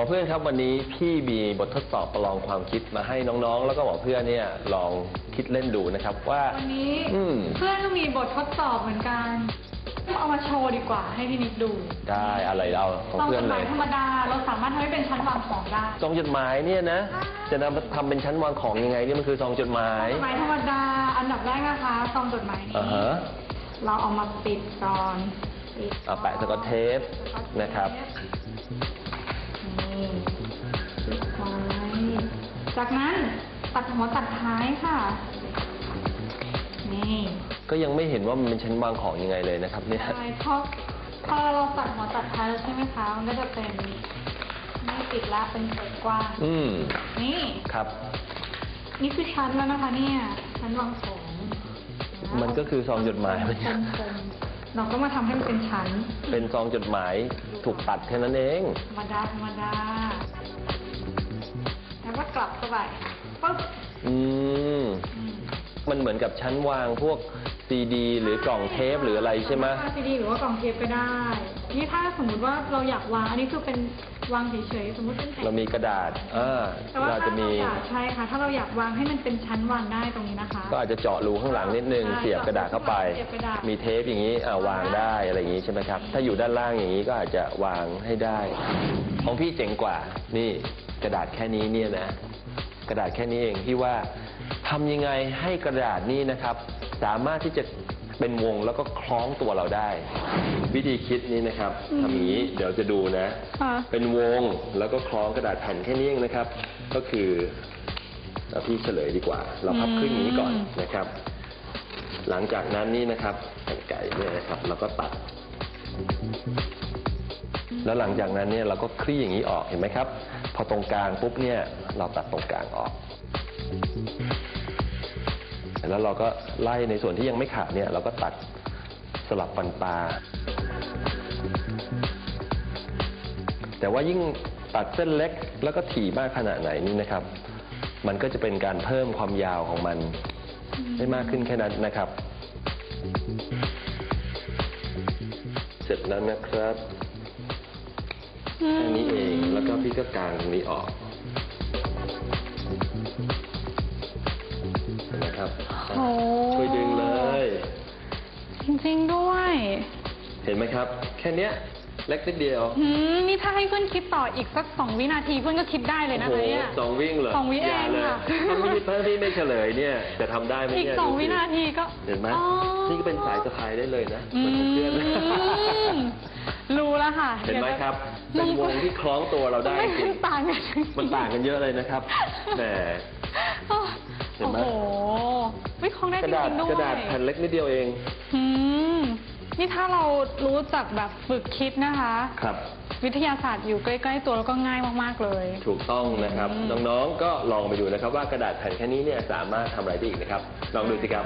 อเพื่อนครับวันนี้พี่มีบททดสอบประลองความคิดมาให้น้องๆ แล้วก็หมอเพื่อนเนี่ยลองคิดเล่นดูนะครับว่า วันนี้อืม เพื่อนก็มีบททดสอบเหมือนกัน เอามาโชว์ดีกว่าให้พี่นิกดูได้อะไรเราของซองเพื่อจนดหเลมายยธรรมดาเราสามารถทำให้เป็นชั้นวางของได้ซองจดหมายเนี่ยนะ จะนำมาทำเป็นชั้นวางของยังไงเนี่ยมันคือซองจดหมายจดหมายธรรมดา อันดับแรกนะคะซองจดหมายนี้อ่าฮะเราเอามาปิดก่อนปิดเอาแปะสกอตเทปนะครับนี่ ปิดไว้จากนั้นตัดหัวตัดท้ายค่ะ นี่ก็ยังไม่เห็นว่ามันเป็นชั้นวางของยังไงเลยนะครับเนี่ย ใช่เพราะพอเราตัดหัวตัดท้ายแล้วใช่ไหมคะ มันก็จะเป็นไม่ติดละเป็นเศษกว้าง อืม นี่ ครับ นี่คือชั้นแล้วนะคะเนี่ยชั้นวางของมันก็คือซองจดหมาย คมๆ เราก็มาทำให้มันเป็นชั้น เป็นซองจดหมายถูกตัดแค่นั้นเอง ธรรมดาธรรมดา แล้วก็กลับเข้าไปปึ๊บอืมอื มมันเหมือนกับชั้นวางพวกซีดี หรือกล่องเทปหรืออะไรใช่ไหมวางซีดีหรือว่ากล่องเทปก็ได้ นี่ถ้าสมมุติว่าเราอยากวางอันนี้คือเป็นวางเฉยๆสมมติเป็นแผ่นเรามีกระดาษอ่าแต่ว่าเราถ้าจะเรามี อยากใช่ค่ะ ถ้าเราอยากวางให้มันเป็นชั้นวางได้ตรงนี้นะคะ ก็อาจจะเจาะรูข้างหลังนิดนึงใช่เสียบกระดาษเข้าไป เสียบกระดาษ มีเทปอย่างนี้อ่าวางได้อะไรอย่างนี้ใช่ไหมครับ ถ้าอยู่ด้านล่างอย่างนี้ก็อาจจะวางให้ได้ ของพี่เจ๋งกว่า นี่กระดาษแค่นี้เนี่ยนะ กระดาษแค่นี้เองที่ว่า ทำยังไงให้กระดาษนี้นะครับ สามารถที่จะเป็นวงแล้วก็คล้องตัวเราได้ วิธีคิดนี้นะครับทำอย่างนี้เดี๋ยวจะดูนะ ค่ะ เป็นวงแล้วก็คล้องกระดาษแผ่นแค่นี้เองนะครับ ก็คือเราพี่เฉลยดีกว่า เราพับครึ่งนี้ก่อนนะครับ หลังจากนั้นนี่นะครับแผ่นไก่เนี่ยนะครับเราก็ตัด แล้วหลังจากนั้นเนี่ยเราก็คลี่อย่างนี้ออกเห็นไหมครับ พอตรงกลางปุ๊บเนี่ยเราตัดตรงกลางออกแล้วเราก็ไล่ในส่วนที่ยังไม่ขาดเนี่ยเราก็ตัดสลับปันปลา แต่ว่ายิ่งตัดเส้นเล็กแล้วก็ถี่มากขนาดไหนนี่นะครับ มันก็จะเป็นการเพิ่มความยาวของมันได้มากขึ้นแค่นั้นนะครับ เสร็จแล้วนะครับ แค่นี้เอง แล้วก็พี่ก็กางตรงนี้ออกเห็นไหมครับโอ้ ช่วยดึงเลย จริงๆด้วยเห็นไหมครับ แค่เนี้ยเล็กนิดเดียวหืมนี่ถ้าให้เพื่อนคิดต่ออีกสักสองวินาทีเพื่อนก็คิดได้เลยนะโอ้คะโหเนี่ย สองวิ่งเหรอสองวิอย่าเองเลยค่ะ ถ้าพี่ถ้าพี่ไม่เฉลยเนี่ย จะทำได้ไหมอีกเนี่ยสองดูวินาทีก็เห็นไหมอ๋อนี่ก็เป็นสายสะพายได้เลยนะอืเหมือนของเพื่อนม รู้แล้วค่ะเห็นไหมครับดี๋เป็ยนวงที่คล้องตัวเราได้มันจริงต่างกันมันต่างกันเยอะเลยนะครับแหมเห็นโอ้ไหมโหวิคล้องได้กจระดาษริงๆด้วยกระดาษแผ่นเล็กนิดเดียวเองอืมนี่ถ้าเรารู้จักแบบฝึกคิดนะคะ ครับ วิทยาศาสตร์อยู่ใกล้ ๆ ตัวแล้วก็ง่ายมากๆเลย ถูกต้องนะครับอืมน้องๆก็ลองไปดูนะครับว่ากระดาษแผ่นแค่นี้เนี่ยสามารถทำอะไรได้อีกนะครับ ลองดูสิครับ